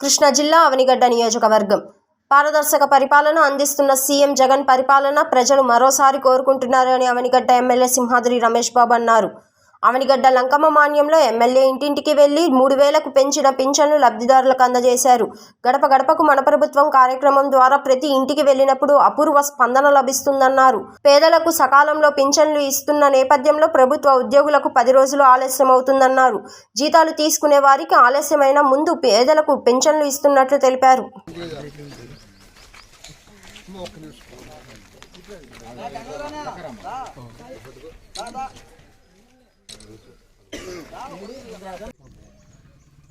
కృష్ణా జిల్లా అవనిగడ్డ నియోజకవర్గం. పారదర్శక పరిపాలన అందిస్తున్న సీఎం జగన్ పరిపాలన ప్రజలు మరోసారి కోరుకుంటున్నారని అవనిగడ్డ ఎమ్మెల్యే సింహాద్రి రమేష్ బాబు అన్నారు. అవనిగడ్డ లంకమ్మ మాన్యంలో ఎమ్మెల్యే ఇంటింటికి వెళ్ళి మూడు వేలకు పెంచిన పింఛన్లు లబ్ధిదారులకు అందజేశారు. గడప గడపకు మన ప్రభుత్వం కార్యక్రమం ద్వారా ప్రతి ఇంటికి వెళ్ళినప్పుడు అపూర్వ స్పందన లభిస్తుందన్నారు. పేదలకు సకాలంలో పింఛన్లు ఇస్తున్న నేపథ్యంలో ప్రభుత్వ ఉద్యోగులకు పది రోజులు ఆలస్యం అవుతుందన్నారు. జీతాలు తీసుకునే వారికి ఆలస్యమైన ముందు పేదలకు పింఛన్లు ఇస్తున్నట్లు తెలిపారు.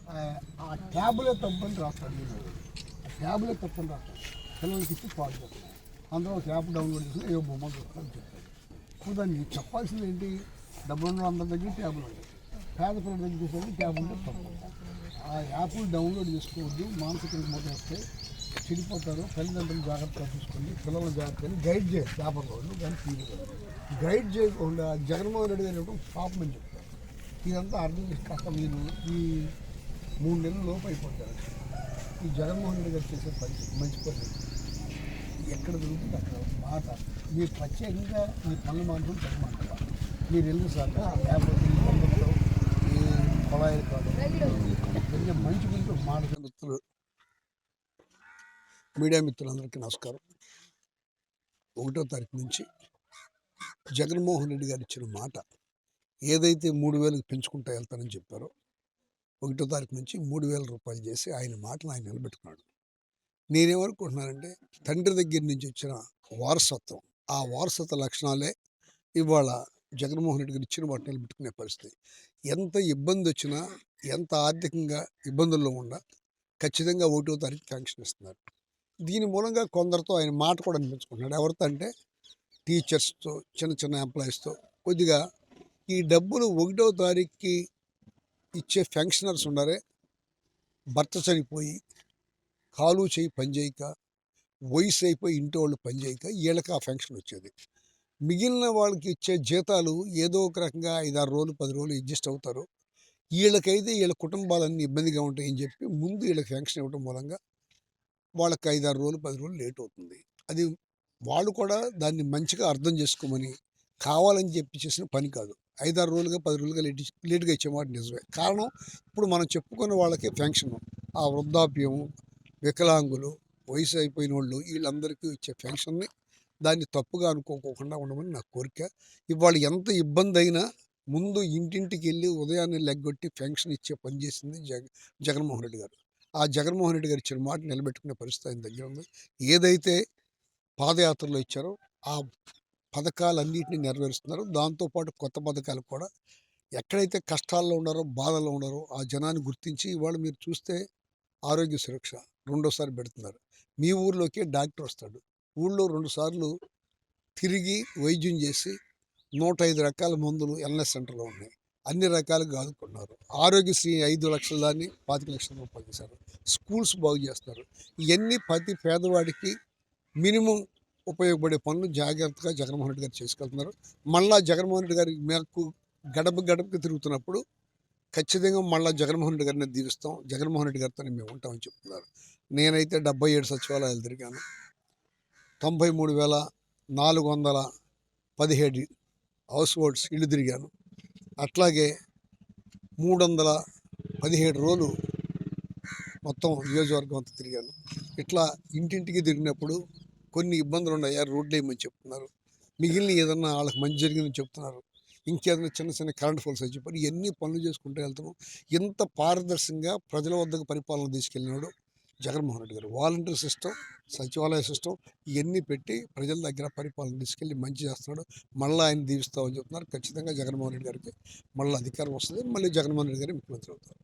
ఆ ఆ ట్యాబ్లెట్ తప్పని రాస్తాడు నేను. ఆ ట్యాబ్లెట్ తప్పని రాస్తాడు. పిల్లలకి ఇచ్చి పాడు చేస్తాడు. అందులో ఒక యాప్ డౌన్లోడ్ చేసి ఏ బొమ్మ చూస్తాను చెప్తాను ఇప్పుడు చెప్పాల్సింది ఏంటి? డబ్బులు ఉన్న అందరి దగ్గర ట్యాబ్లు ఉంటాయి. పేద పిల్లల దగ్గర చూసేది ట్యాబ్ ఉంటే తప్పు. ఆ యాప్ డౌన్లోడ్ చేసుకోవద్దు. మానసిక రుగ్మత వస్తే చెడిపోతారు. తల్లిదండ్రులు జాగ్రత్తగా చూసుకోండి. పిల్లలు జాగ్రత్తగా గైడ్ చేయాలి. పేపర్లో. కానీ టీవీలో గైడ్ చేయకుండా జగన్మోహన్ రెడ్డి గారు పాపం అని చెప్తారు ఇదంతా అర్థం చేసి మీరు ఈ మూడు నెలల లోపు అయిపోతారు. ఈ జగన్మోహన్ రెడ్డి గారు చేసే పని మంచి పని. ఎక్కడ దొరుకుతుంది అక్కడ మాట. మీరు ప్రత్యేకంగా మీ పనులు మాత్రం చెప్పమంటారా మీరు వెళ్ళిన సార్ లేకపోతే ఈ ఈ కొళాయిలు కాదు. కొంచెం మంచి గురించి మాట మిత్రులు మీడియా మిత్రులందరికీ నమస్కారం. ఒకటో తారీఖు నుంచి జగన్మోహన్ రెడ్డి గారు ఇచ్చిన మాట ఏదైతే మూడు వేలకు పెంచుకుంటా వెళ్తానని చెప్పారో ఒకటో తారీఖు నుంచి మూడు వేల రూపాయలు చేసి ఆయన మాటను ఆయన నిలబెట్టుకున్నాడు. నేనేమనుకుంటున్నానంటే తండ్రి దగ్గర నుంచి వచ్చిన వారసత్వం ఆ వారసత్వ లక్షణాలే ఇవాళ జగన్మోహన్ రెడ్డి గారు ఇచ్చిన వాటిని నిలబెట్టుకునే పరిస్థితి. ఎంత ఇబ్బంది వచ్చినా ఎంత ఆర్థికంగా ఇబ్బందుల్లో ఉన్నా ఖచ్చితంగా ఒకటో తారీఖు శాంక్షన్ ఇస్తున్నారు. దీని మూలంగా కొందరితో ఆయన మాట కూడా అనిపించుకుంటున్నాడు ఎవరితో అంటే టీచర్స్తో చిన్న చిన్న ఎంప్లాయీస్తో కొద్దిగా ఈ డబ్బులు ఒకటో తారీఖుకి ఇచ్చే ఫంక్షనర్స్ ఉన్నారే భర్త చనిపోయి కాలు చేయి పనిచేయక వయసు అయిపోయి ఇంటి వాళ్ళు పనిచేయక వీళ్ళకి ఆ ఫంక్షన్ వచ్చేది. మిగిలిన వాళ్ళకి ఇచ్చే జీతాలు ఏదో ఒక రకంగా ఐదారు రోజులు పది రోజులు అడ్జస్ట్ అవుతారు. వీళ్ళకైతే వీళ్ళ కుటుంబాలన్నీ ఇబ్బందిగా ఉంటాయని చెప్పి ముందు వీళ్ళకి ఫంక్షన్ ఇవ్వడం మూలంగా వాళ్ళకి ఐదారు రోజులు పది రోజులు లేట్ అవుతుంది. అది వాళ్ళు కూడా దాన్ని మంచిగా అర్థం చేసుకోమని కావాలని చెప్పి చేసిన పని కాదు. ఐదారు రోజులుగా పది రోజులుగా లేట్ లేటుగా ఇచ్చేమాట నిజమే. కారణం ఇప్పుడు మనం చెప్పుకున్న వాళ్ళకి ఫెన్షన్ ఆ వృద్ధాప్యం వికలాంగులు వయసు అయిపోయిన వాళ్ళు వీళ్ళందరికీ ఇచ్చే ఫెన్షన్ని దాన్ని తప్పుగా అనుకోకుండా ఉండమని నా కోరిక. ఇవాళ ఎంత ఇబ్బంది అయినా ముందు ఇంటింటికి వెళ్ళి ఉదయాన్నే లెగ్గొట్టి ఫెన్షన్ ఇచ్చే పని చేసింది జగ జగన్మోహన్ రెడ్డి గారు. ఆ జగన్మోహన్ రెడ్డి గారు ఇచ్చిన మాట నిలబెట్టుకునే పరిస్థితి ఆయన దగ్గర ఉంది. ఏదైతే పాదయాత్రలో ఇచ్చారో ఆ పథకాలన్నింటినీ నెరవేరుస్తున్నారు. దాంతోపాటు కొత్త పథకాలు కూడా. ఎక్కడైతే కష్టాల్లో ఉన్నారో బాధల్లో ఉన్నారో ఆ జనాన్ని గుర్తించి ఇవాళ మీరు చూస్తే ఆరోగ్య సురక్ష రెండోసారి పెడుతున్నారు. మీ ఊర్లోకి డాక్టర్ వస్తాడు. ఊళ్ళో రెండుసార్లు తిరిగి వైద్యం చేసి నూట ఐదు రకాల మందులు ఎల్నెస్ సెంటర్లో ఉన్నాయి. అన్ని రకాలుగా ఆదుకున్నారు ఆరోగ్యశ్రీ ఐదు లక్షల దాన్ని పాతిక లక్షల రూపాయలు చేశారు. స్కూల్స్ బాగు చేస్తున్నారు. ఇవన్నీ ప్రతి పేదవాడికి మినిమం ఉపయోగపడే పనులు జాగ్రత్తగా జగన్మోహన్ రెడ్డి గారు చేసుకెళ్తున్నారు. మళ్ళా జగన్మోహన్ రెడ్డి గారి మేరకు గడప గడపకి తిరుగుతున్నప్పుడు ఖచ్చితంగా మళ్ళీ జగన్మోహన్ రెడ్డి గారిని దీవిస్తాం. జగన్మోహన్ రెడ్డి గారితో మేము ఉంటామని చెప్తున్నారు. నేనైతే డెబ్బై ఏడు సచివాలయాలు తిరిగాను. తొంభై మూడు వేల నాలుగు వందల పదిహేడు హౌస్ బోట్స్ ఇల్లు తిరిగాను. అట్లాగే మూడు వందల పదిహేడు రోజులు మొత్తం నియోజకవర్గం అంతా తిరిగాను. ఇట్లా ఇంటింటికి తిరిగినప్పుడు కొన్ని ఇబ్బందులు ఉన్నాయి రోడ్లు వేయమని చెప్తున్నారు? మిగిలిన ఏదన్నా వాళ్ళకి మంచి జరిగిందని చెప్తున్నారు? ఇంకేదైనా చిన్న చిన్న కరెంట్ ఫోల్స్ అని చెప్పారు ఇవన్నీ పనులు చేసుకుంటూ వెళ్తున్నాం? ఎంత పారదర్శకంగా ప్రజల వద్దకు పరిపాలన తీసుకెళ్ళినాడు జగన్మోహన్ రెడ్డి గారు. వాలంటీర్ సిస్టమ్ సచివాలయ సిస్టమ్ ఇవన్నీ పెట్టి ప్రజల దగ్గర పరిపాలన తీసుకెళ్ళి మంచి చేస్తున్నాడు. మళ్ళీ ఆయన దీవిస్తామని చెప్తున్నారు. ఖచ్చితంగా జగన్మోహన్ రెడ్డి గారికి మళ్ళీ అధికారం వస్తుంది. మళ్ళీ జగన్మోహన్ రెడ్డి గారు ముఖ్యమంత్రి అవుతారు.